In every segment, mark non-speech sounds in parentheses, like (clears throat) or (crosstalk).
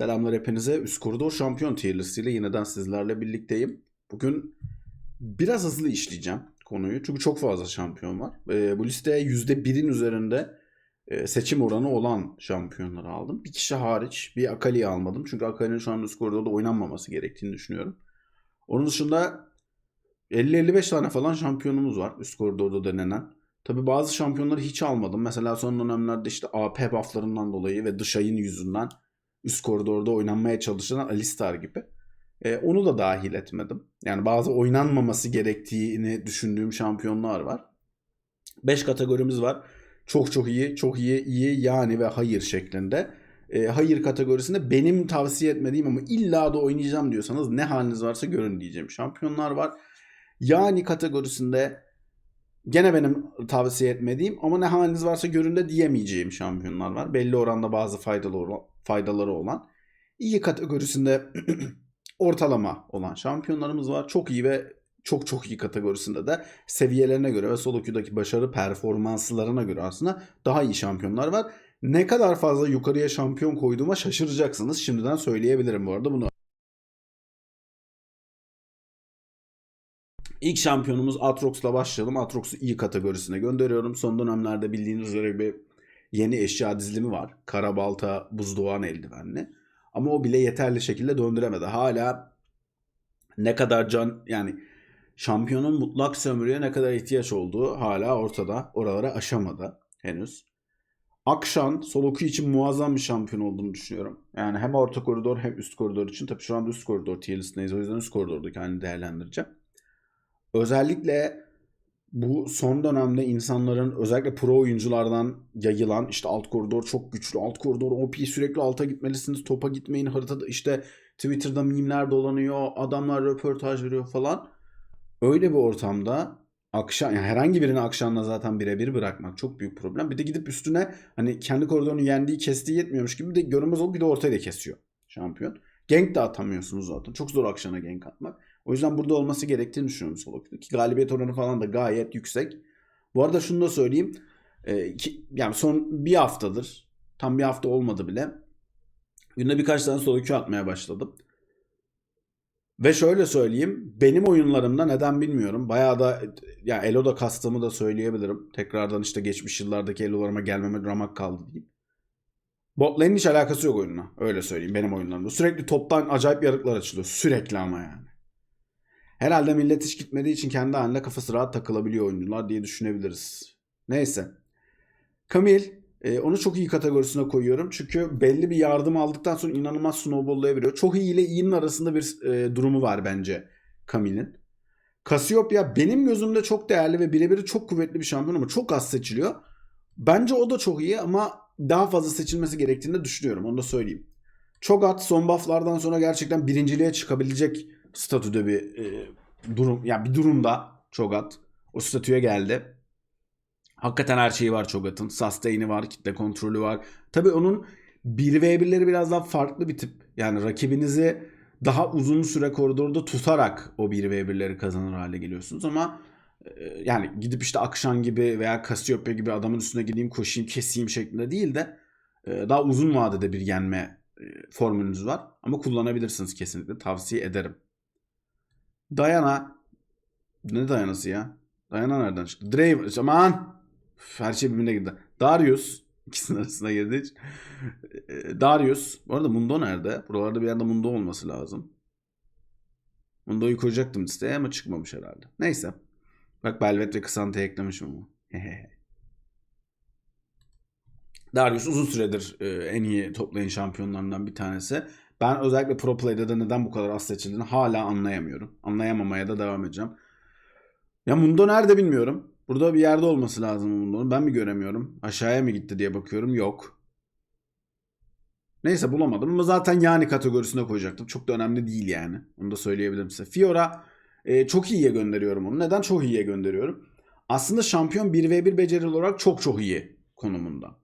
Selamlar hepinize. Üst koridor şampiyon tier listiyle yeniden sizlerle birlikteyim. Bugün biraz hızlı işleyeceğim konuyu. Çünkü çok fazla şampiyon var. Ee, bu listeye %1'in üzerinde e, seçim oranı olan şampiyonları aldım. Bir kişi hariç bir Akali'yi almadım. Çünkü Akali'nin şu an üst koridorda oynanmaması gerektiğini düşünüyorum. Onun dışında 50-55 tane falan şampiyonumuz var üst koridorda denenen. Tabi bazı şampiyonları hiç almadım. Mesela son dönemlerde işte AP bufflarından dolayı ve dış ayın yüzünden üst koridorda oynanmaya çalışılan Alistar gibi. E, onu da dahil etmedim. Yani bazı oynanmaması gerektiğini düşündüğüm şampiyonlar var. 5 kategorimiz var. Çok çok iyi, çok iyi, iyi yani ve hayır şeklinde. E, hayır kategorisinde benim tavsiye etmediğim ama illa da oynayacağım diyorsanız ne haliniz varsa görün diyeceğim şampiyonlar var. Yani kategorisinde gene benim tavsiye etmediğim ama ne haliniz varsa görün de diyemeyeceğim şampiyonlar var. Belli oranda bazı faydalı faydaları olan. iyi kategorisinde (clears throat) ortalama olan şampiyonlarımız var. Çok iyi ve çok çok iyi kategorisinde de seviyelerine göre ve solo queue'daki başarı performanslarına göre aslında daha iyi şampiyonlar var. Ne kadar fazla yukarıya şampiyon koyduğuma şaşıracaksınız. Şimdiden söyleyebilirim bu arada bunu. İlk şampiyonumuz Atrox'la başlayalım. Atrox'u iyi kategorisine gönderiyorum. Son dönemlerde bildiğiniz üzere bir yeni eşya dizilimi var. Karabalta buzdoğan eldivenli. Ama o bile yeterli şekilde döndüremedi. Hala ne kadar can yani şampiyonun mutlak sömürüye ne kadar ihtiyaç olduğu hala ortada. Oralara aşamadı henüz. Akşan Soloku için muazzam bir şampiyon olduğunu düşünüyorum. Yani hem orta koridor hem üst koridor için. Tabii şu anda üst koridor tier listedeyiz. O yüzden üst koridordaki halini değerlendireceğim. Özellikle bu son dönemde insanların özellikle pro oyunculardan yayılan işte alt koridor çok güçlü, alt koridor OP sürekli alta gitmelisiniz, topa gitmeyin haritada işte Twitter'da mimler dolanıyor, adamlar röportaj veriyor falan. Öyle bir ortamda akşam yani herhangi birini akşamla zaten birebir bırakmak çok büyük problem. Bir de gidip üstüne hani kendi koridorunu yendiği kestiği yetmiyormuş gibi de görünmez olup bir de ortaya da kesiyor şampiyon. Gank de atamıyorsunuz zaten. Çok zor akşana gank atmak. O yüzden burada olması gerektiğini düşünüyorum solo queue'da. Ki galibiyet oranı falan da gayet yüksek. Bu arada şunu da söyleyeyim. E, ki, yani son bir haftadır. Tam bir hafta olmadı bile. Günde birkaç tane solo queue atmaya başladım. Ve şöyle söyleyeyim. Benim oyunlarımda neden bilmiyorum. Bayağı da ya Elo'da kastımı da söyleyebilirim. Tekrardan işte geçmiş yıllardaki Elo'larıma gelmeme ramak kaldı diyeyim. Botlane'in hiç alakası yok oyunla. Öyle söyleyeyim benim oyunlarımda. Sürekli toptan acayip yarıklar açılıyor. Sürekli ama yani. Herhalde millet hiç gitmediği için kendi halinde kafası rahat takılabiliyor oyuncular diye düşünebiliriz. Neyse. Kamil e, onu çok iyi kategorisine koyuyorum. Çünkü belli bir yardım aldıktan sonra inanılmaz snowball'layabiliyor. Çok iyi ile iyinin arasında bir e, durumu var bence Kamil'in. Cassiopeia benim gözümde çok değerli ve birebir çok kuvvetli bir şampiyon ama çok az seçiliyor. Bence o da çok iyi ama daha fazla seçilmesi gerektiğini düşünüyorum. Onu da söyleyeyim. Çogat son bufflardan sonra gerçekten birinciliğe çıkabilecek statüde bir e, durum. Yani bir durumda Çogat. O statüye geldi. Hakikaten her şeyi var Çogat'ın. Sustain'i var, kitle kontrolü var. Tabii onun 1v1'leri biraz daha farklı bir tip. Yani rakibinizi daha uzun süre koridorda tutarak o 1v1'leri kazanır hale geliyorsunuz ama yani gidip işte Akşan gibi veya Cassiopeia gibi adamın üstüne gideyim koşayım keseyim şeklinde değil de daha uzun vadede bir yenme formülünüz var. Ama kullanabilirsiniz kesinlikle. Tavsiye ederim. Dayana ne dayanası ya? Dayana nereden çıktı? Draven aman her şey birbirine girdi. Darius (laughs) ikisinin arasına girdi. Darius. Bu arada Mundo nerede? Buralarda bir yerde Mundo olması lazım. Mundo'yu koyacaktım listeye ama çıkmamış herhalde. Neyse. Bak Belvet ve Kısanta'ya eklemişim ama. (laughs) Darius uzun süredir e, en iyi toplayın şampiyonlarından bir tanesi. Ben özellikle Pro Play'de de neden bu kadar az seçildiğini hala anlayamıyorum. Anlayamamaya da devam edeceğim. Ya Mundo nerede bilmiyorum. Burada bir yerde olması lazım Mundo'nun. Ben mi göremiyorum? Aşağıya mı gitti diye bakıyorum. Yok. Neyse bulamadım ama zaten yani kategorisine koyacaktım. Çok da önemli değil yani. Onu da söyleyebilirim size. Fiora e, çok iyiye gönderiyorum onu. Neden çok iyiye gönderiyorum? Aslında şampiyon 1v1 beceri olarak çok çok iyi konumunda.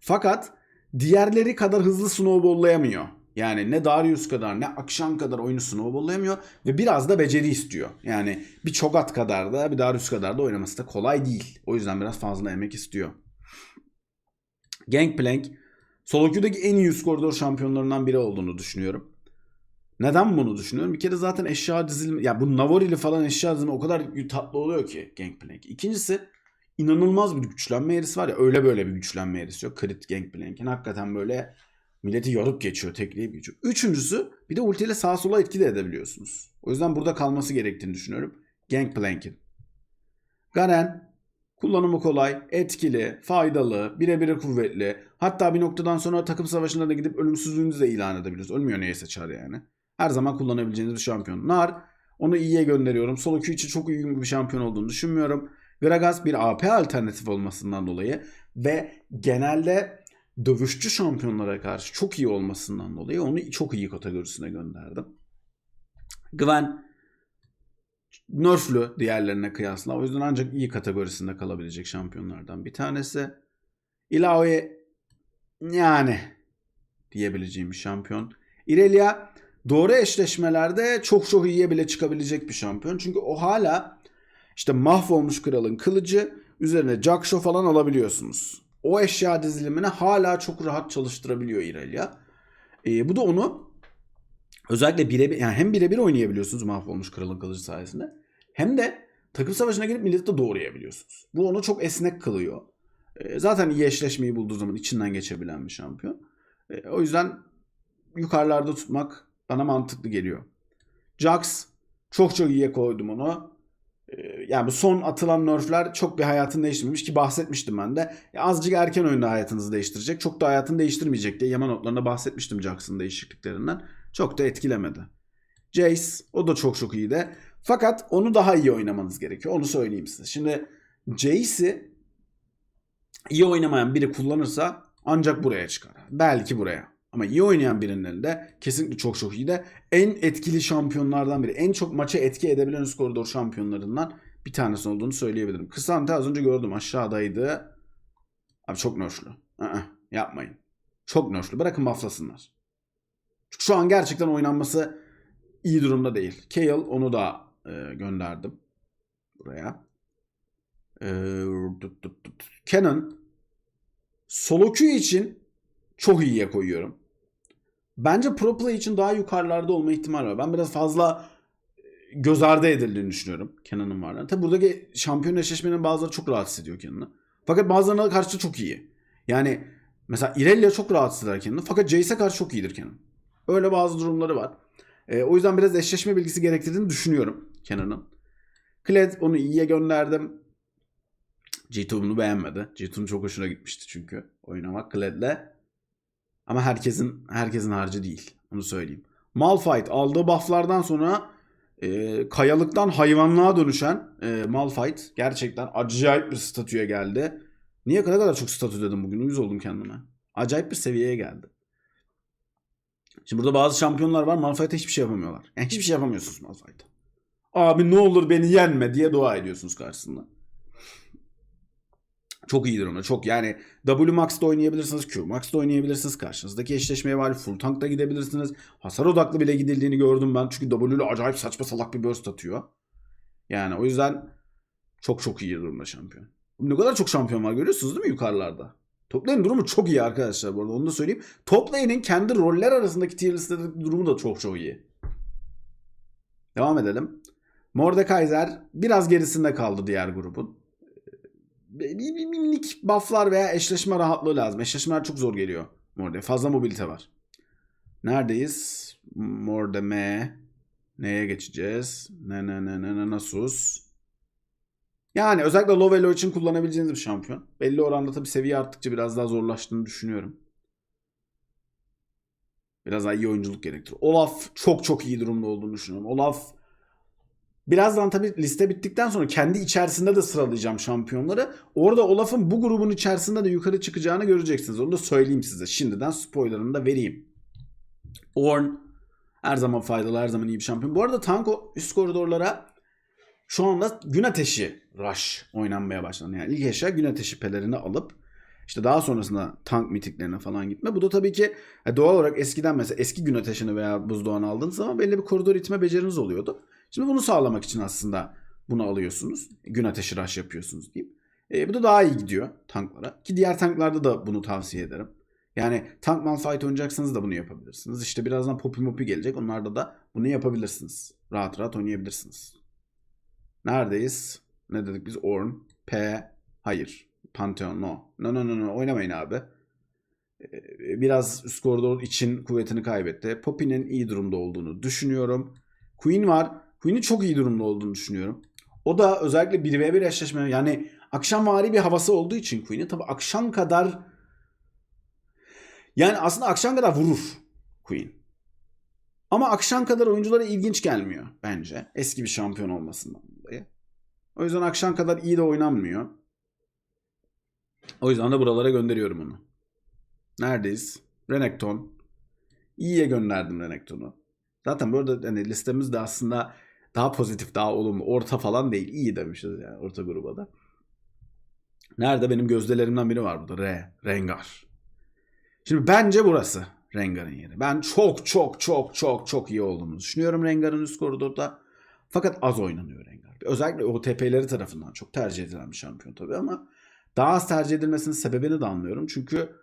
Fakat diğerleri kadar hızlı snowball'layamıyor. Yani ne Darius kadar ne Akşam kadar oyunu snowball'layamıyor ve biraz da beceri istiyor. Yani bir Çogat kadar da bir Darius kadar da oynaması da kolay değil. O yüzden biraz fazla emek istiyor. Gangplank Solo queue'daki en iyi üst koridor şampiyonlarından biri olduğunu düşünüyorum. Neden bunu düşünüyorum? Bir kere zaten eşya dizilimi, ya bu Navori'li falan eşya dizilimi o kadar tatlı oluyor ki Gangplank. İkincisi inanılmaz bir güçlenme eğrisi var ya öyle böyle bir güçlenme eğrisi yok. Crit Gangplank'in hakikaten böyle milleti yarıp geçiyor, tekleyip geçiyor. Üçüncüsü bir de ultiyle sağa sola etki de edebiliyorsunuz. O yüzden burada kalması gerektiğini düşünüyorum. Gangplank'in. Garen kullanımı kolay, etkili, faydalı, birebir kuvvetli. Hatta bir noktadan sonra takım savaşında da gidip ölümsüzlüğünüzü de ilan edebiliyorsunuz. Ölmüyor neyse çar yani. Her zaman kullanabileceğiniz bir şampiyon. Nar onu iyiye gönderiyorum. Solo queue için çok uygun bir şampiyon olduğunu düşünmüyorum. Gragas bir AP alternatif olmasından dolayı ve genelde dövüşçü şampiyonlara karşı çok iyi olmasından dolayı onu çok iyi kategorisine gönderdim. Gwen nerflü diğerlerine kıyasla. O yüzden ancak iyi kategorisinde kalabilecek şampiyonlardan bir tanesi. Ilaoi yani diyebileceğim bir şampiyon. Irelia doğru eşleşmelerde çok çok iyiye bile çıkabilecek bir şampiyon. Çünkü o hala işte mahvolmuş kralın kılıcı üzerine Jaksho falan alabiliyorsunuz. O eşya dizilimini hala çok rahat çalıştırabiliyor Irelia. Ee, bu da onu özellikle birebir yani hem birebir oynayabiliyorsunuz mahvolmuş kralın kılıcı sayesinde hem de takım savaşına girip milleti de doğrayabiliyorsunuz. Bu onu çok esnek kılıyor. Ee, zaten iyi eşleşmeyi bulduğu zaman içinden geçebilen bir şampiyon. Ee, o yüzden yukarılarda tutmak bana mantıklı geliyor. Jax çok çok iyiye koydum onu. Ee, yani bu son atılan nerfler çok bir hayatını değiştirmemiş ki bahsetmiştim ben de. Ya azıcık erken oyunda hayatınızı değiştirecek. Çok da hayatını değiştirmeyecek diye Yaman notlarında bahsetmiştim Jax'ın değişikliklerinden. Çok da etkilemedi. Jace o da çok çok iyiydi. Fakat onu daha iyi oynamanız gerekiyor. Onu söyleyeyim size. Şimdi Jace'i iyi oynamayan biri kullanırsa ancak buraya çıkar. Belki buraya. Ama iyi oynayan birinin elinde kesinlikle çok çok iyi de en etkili şampiyonlardan biri. En çok maça etki edebilen üst koridor şampiyonlarından bir tanesi olduğunu söyleyebilirim. Kısante az önce gördüm aşağıdaydı. Abi çok nöşlü. Aa, yapmayın. Çok nöşlü. Bırakın bufflasınlar. Çünkü şu an gerçekten oynanması iyi durumda değil. Kale onu da e, gönderdim. Buraya. E, Canon solo queue için çok iyiye koyuyorum. Bence pro play için daha yukarılarda olma ihtimali var. Ben biraz fazla göz ardı edildiğini düşünüyorum Kenan'ın varlığını. Tabi buradaki şampiyon eşleşmenin bazıları çok rahatsız ediyor Kenan'ı. Fakat bazılarına karşı çok iyi. Yani mesela Irelia çok rahatsız eder Kenan'ı. Fakat Jace'e karşı çok iyidir Kenan. Öyle bazı durumları var. E, o yüzden biraz eşleşme bilgisi gerektirdiğini düşünüyorum Kenan'ın. Kled onu iyiye gönderdim. G2 bunu beğenmedi. G2'nun çok hoşuna gitmişti çünkü oynamak Kled'le. Ama herkesin herkesin harcı değil. Onu söyleyeyim. Malphite aldığı bufflardan sonra e, kayalıktan hayvanlığa dönüşen e, Malphite gerçekten acayip bir statüye geldi. Niye kadar kadar çok statü dedim bugün. Uyuz oldum kendime. Acayip bir seviyeye geldi. Şimdi burada bazı şampiyonlar var. Malphite'e hiçbir şey yapamıyorlar. Yani hiçbir şey yapamıyorsunuz Malphite'e. Abi ne olur beni yenme diye dua ediyorsunuz karşısında. Çok iyidir ona. Çok yani W Max'da oynayabilirsiniz. Q Max'da oynayabilirsiniz. Karşınızdaki eşleşmeye var. Full tankta gidebilirsiniz. Hasar odaklı bile gidildiğini gördüm ben. Çünkü W ile acayip saçma salak bir burst atıyor. Yani o yüzden çok çok iyi durumda şampiyon. Ne kadar çok şampiyon var görüyorsunuz değil mi yukarılarda? Top lane durumu çok iyi arkadaşlar bu arada onu da söyleyeyim. Top lane'in kendi roller arasındaki tier listedeki durumu da çok çok iyi. Devam edelim. Mordekaiser biraz gerisinde kaldı diğer grubun bir, bir, bir minik bufflar veya eşleşme rahatlığı lazım. Eşleşmeler çok zor geliyor Morde. Fazla mobilite var. Neredeyiz? Morde M. Neye geçeceğiz? Ne ne ne ne ne Nasus. Yani özellikle low elo için kullanabileceğiniz bir şampiyon. Belli oranda tabii seviye arttıkça biraz daha zorlaştığını düşünüyorum. Biraz daha iyi oyunculuk gerektirir. Olaf çok çok iyi durumda olduğunu düşünüyorum. Olaf Birazdan tabii liste bittikten sonra kendi içerisinde de sıralayacağım şampiyonları. Orada Olaf'ın bu grubun içerisinde de yukarı çıkacağını göreceksiniz. Onu da söyleyeyim size. Şimdiden spoilerını da vereyim. Orn her zaman faydalı, her zaman iyi bir şampiyon. Bu arada tank üst koridorlara şu anda gün ateşi rush oynanmaya başlandı. Yani ilk eşya gün ateşi pelerini alıp işte daha sonrasında tank mitiklerine falan gitme. Bu da tabii ki e, doğal olarak eskiden mesela eski gün ateşini veya buzdoğanı aldığınız zaman belli bir koridor itme beceriniz oluyordu. Şimdi bunu sağlamak için aslında bunu alıyorsunuz. Gün ateşi rush yapıyorsunuz diyeyim. E, bu da daha iyi gidiyor tanklara. Ki diğer tanklarda da bunu tavsiye ederim. Yani tank malfight oynayacaksanız da bunu yapabilirsiniz. İşte birazdan Poppy Moppy gelecek. Onlarda da bunu yapabilirsiniz. Rahat rahat oynayabilirsiniz. Neredeyiz? Ne dedik biz? Orn. P. Hayır. Pantheon. No. No no no no. Oynamayın abi. Ee, Biraz üst koridor için kuvvetini kaybetti. Poppy'nin iyi durumda olduğunu düşünüyorum. Queen var. Queen'in çok iyi durumda olduğunu düşünüyorum. O da özellikle 1v1 eşleşme yani akşamvari bir havası olduğu için Queen'in tabi akşam kadar yani aslında akşam kadar vurur Queen. Ama akşam kadar oyunculara ilginç gelmiyor bence. Eski bir şampiyon olmasından dolayı. O yüzden akşam kadar iyi de oynanmıyor. O yüzden de buralara gönderiyorum onu. Neredeyiz? Renekton. İyiye gönderdim Renekton'u. Zaten burada hani listemiz de aslında daha pozitif, daha olumlu. Orta falan değil. İyi demişiz yani orta gruba da. Nerede? Benim gözdelerimden biri var burada. R. Rengar. Şimdi bence burası Rengar'ın yeri. Ben çok çok çok çok çok iyi olduğunu düşünüyorum Rengar'ın üst koridorda. Fakat az oynanıyor Rengar. Özellikle OTP'leri tarafından çok tercih edilen bir şampiyon tabii ama daha az tercih edilmesinin sebebini de anlıyorum. Çünkü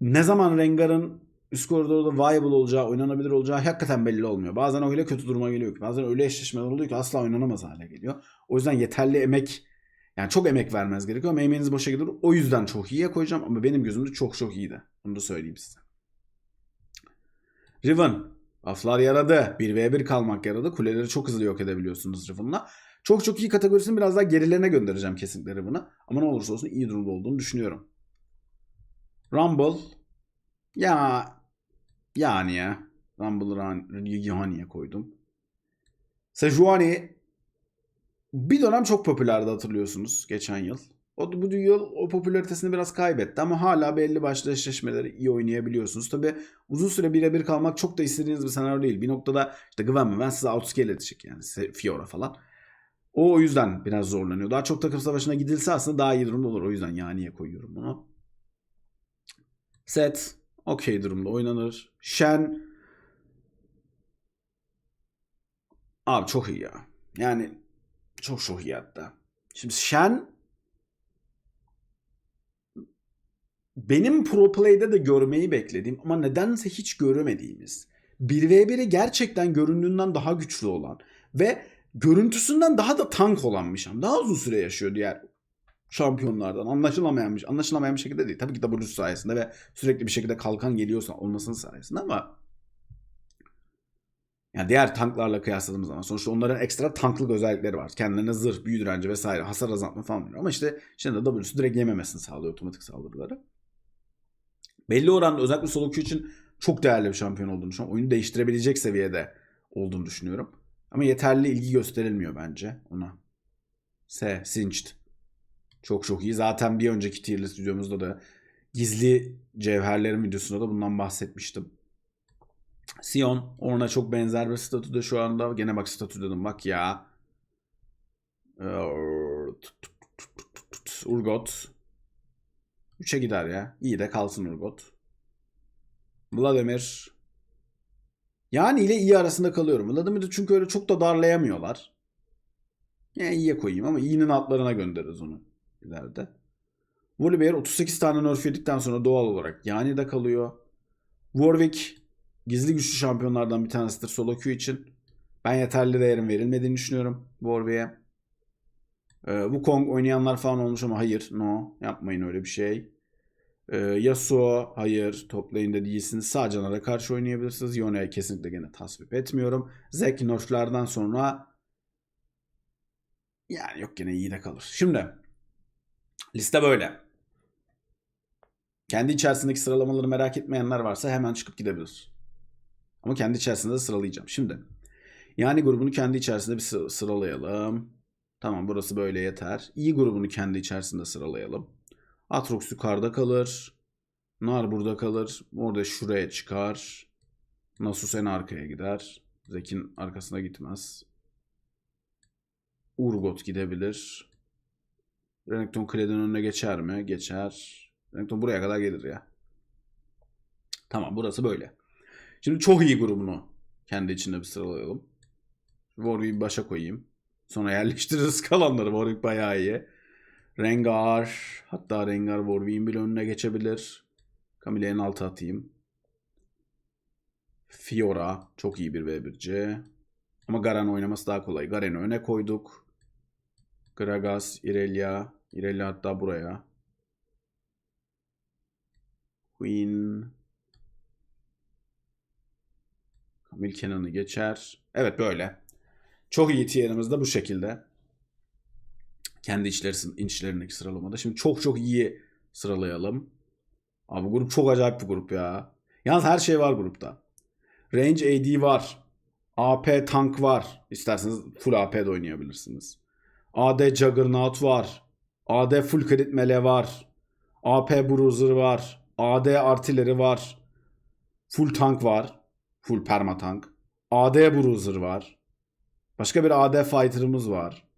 ne zaman Rengar'ın üst koridorda viable olacağı, oynanabilir olacağı hakikaten belli olmuyor. Bazen öyle kötü duruma geliyor ki, bazen öyle eşleşmeler oluyor ki asla oynanamaz hale geliyor. O yüzden yeterli emek, yani çok emek vermez gerekiyor ama emeğiniz boşa gider. O yüzden çok iyiye koyacağım ama benim gözümde çok çok iyiydi. Bunu da söyleyeyim size. Riven. Aflar yaradı. 1v1 kalmak yaradı. Kuleleri çok hızlı yok edebiliyorsunuz Riven'la. Çok çok iyi kategorisini biraz daha gerilerine göndereceğim kesinlikle Riven'ı. Ama ne olursa olsun iyi durumda olduğunu düşünüyorum. Rumble. Ya yani ya. Rumble'ı Yani'ye koydum. Sejuani bir dönem çok popülerdi hatırlıyorsunuz geçen yıl. O bu yıl o popülaritesini biraz kaybetti ama hala belli başlı eşleşmeleri iyi oynayabiliyorsunuz. Tabi uzun süre birebir kalmak çok da istediğiniz bir senaryo değil. Bir noktada işte Gwen ben size outscale edecek yani Fiora falan. O o yüzden biraz zorlanıyor. Daha çok takım savaşına gidilse aslında daha iyi durumda olur. O yüzden Yani'ye koyuyorum bunu. Set okey durumda oynanır. Shen abi çok iyi ya. Yani çok çok iyi hatta. Şimdi Shen benim pro play'de de görmeyi beklediğim ama nedense hiç göremediğimiz 1v1'i gerçekten göründüğünden daha güçlü olan ve görüntüsünden daha da tank olan bir şampiyon. Daha uzun süre yaşıyor diğer şampiyonlardan. Anlaşılamayan bir, anlaşılamayan bir şekilde değil. Tabii ki W sayesinde ve sürekli bir şekilde kalkan geliyorsa olmasının sayesinde ama yani diğer tanklarla kıyasladığımız zaman sonuçta onların ekstra tanklık özellikleri var. Kendilerine zırh, büyü direnci vesaire hasar azaltma falan var. Ama işte şimdi de W'su direkt yememesini sağlıyor otomatik saldırıları. Belli oranda özellikle solo queue için çok değerli bir şampiyon olduğunu düşünüyorum. Oyunu değiştirebilecek seviyede olduğunu düşünüyorum. Ama yeterli ilgi gösterilmiyor bence ona. S. Singed. Çok çok iyi. Zaten bir önceki tier list videomuzda da gizli cevherlerin videosunda da bundan bahsetmiştim. Sion ona çok benzer bir statüde şu anda. Gene bak statü dedim bak ya. Urgot. 3'e gider ya. İyi de kalsın Urgot. Vladimir. Yani ile iyi arasında kalıyorum. Vladimir'i çünkü öyle çok da darlayamıyorlar. Yani iyiye koyayım ama iyinin altlarına göndeririz onu ileride. Volibear 38 tane nerf yedikten sonra doğal olarak yani de kalıyor. Warwick gizli güçlü şampiyonlardan bir tanesidir solo queue için. Ben yeterli değerin verilmediğini düşünüyorum Warwick'e. Ee, Wukong oynayanlar falan olmuş ama hayır no yapmayın öyle bir şey. Ee, Yasuo hayır top lane'de değilsiniz. Sağ canara karşı oynayabilirsiniz. Yone'ye kesinlikle gene tasvip etmiyorum. Zek nerflerden sonra yani yok gene iyi de kalır. Şimdi liste böyle. Kendi içerisindeki sıralamaları merak etmeyenler varsa hemen çıkıp gidebilir. Ama kendi içerisinde de sıralayacağım. Şimdi yani grubunu kendi içerisinde bir sıralayalım. Tamam burası böyle yeter. İyi grubunu kendi içerisinde sıralayalım. Atrox yukarıda kalır. Nar burada kalır. Orada şuraya çıkar. Nasus en arkaya gider. Zek'in arkasına gitmez. Urgot gidebilir. Renekton Klede'nin önüne geçer mi? Geçer. Renekton buraya kadar gelir ya. Tamam burası böyle. Şimdi çok iyi grubunu kendi içinde bir sıralayalım. Warwick'i başa koyayım. Sonra yerleştiririz (laughs) kalanları. Warwick bayağı iyi. Rengar. Hatta Rengar Warwick'in bile önüne geçebilir. Camille'yi en alta atayım. Fiora çok iyi bir V1'ci. Ama Garen oynaması daha kolay. Garen'i öne koyduk. Gragas, Irelia. Irelia hatta buraya. Queen. Camille Kenan'ı geçer. Evet böyle. Çok iyi tier'imiz de bu şekilde. Kendi içleri, içlerindeki sıralamada. Şimdi çok çok iyi sıralayalım. Abi bu grup çok acayip bir grup ya. Yalnız her şey var grupta. Range AD var. AP tank var. İsterseniz full AP de oynayabilirsiniz. AD Juggernaut var. AD full crit mele var. AP Bruiser var. AD artileri var. Full tank var. Full perma tank. AD Bruiser var. Başka bir AD fighter'ımız var.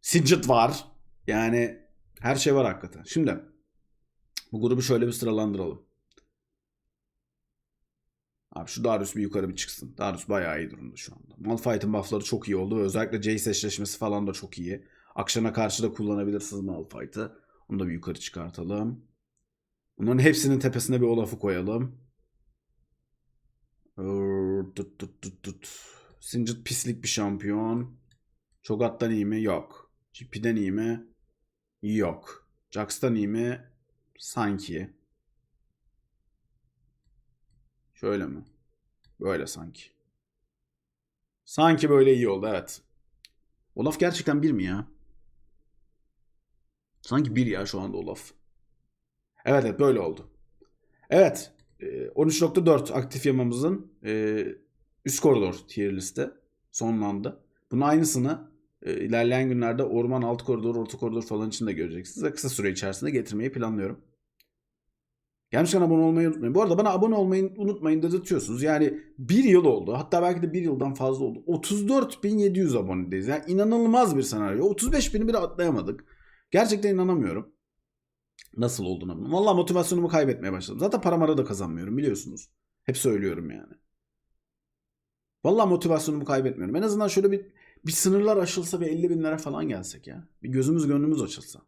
Singed var. Yani her şey var hakikaten. Şimdi bu grubu şöyle bir sıralandıralım. Abi şu Darius bir yukarı bir çıksın. Darius bayağı iyi durumda şu anda. Malphite'in buffları çok iyi oldu özellikle Jace eşleşmesi falan da çok iyi. Akşama karşı da kullanabilirsiniz Malphite'ı. Onu da bir yukarı çıkartalım. Bunların hepsinin tepesine bir Olaf'ı koyalım. Tut. Singed pislik bir şampiyon. Cho'Gath'tan iyi mi? Yok. GP'den iyi mi? Yok. Jax'tan iyi mi? Sanki. Şöyle mi? Böyle sanki. Sanki böyle iyi oldu evet. Olaf gerçekten bir mi ya? Sanki bir ya şu anda Olaf. Evet evet böyle oldu. Evet. e, 13.4 aktif yamamızın e, üst koridor tier liste sonlandı. Bunun aynısını e, ilerleyen günlerde orman alt koridor, orta koridor falan için de göreceksiniz. Kısa süre içerisinde getirmeyi planlıyorum. Gelmişken abone olmayı unutmayın. Bu arada bana abone olmayı unutmayın dedirtiyorsunuz. Yani bir yıl oldu. Hatta belki de bir yıldan fazla oldu. 34.700 abonedeyiz. Yani inanılmaz bir senaryo. 35.000'i bile atlayamadık. Gerçekten inanamıyorum. Nasıl olduğunu. bunu. Vallahi motivasyonumu kaybetmeye başladım. Zaten para mara da kazanmıyorum biliyorsunuz. Hep söylüyorum yani. Vallahi motivasyonumu kaybetmiyorum. En azından şöyle bir bir sınırlar aşılsa bir 50 binlere falan gelsek ya. Bir gözümüz gönlümüz açılsa.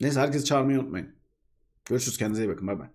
Neyse herkesi çağırmayı unutmayın. Görüşürüz kendinize iyi bakın. Bay bay.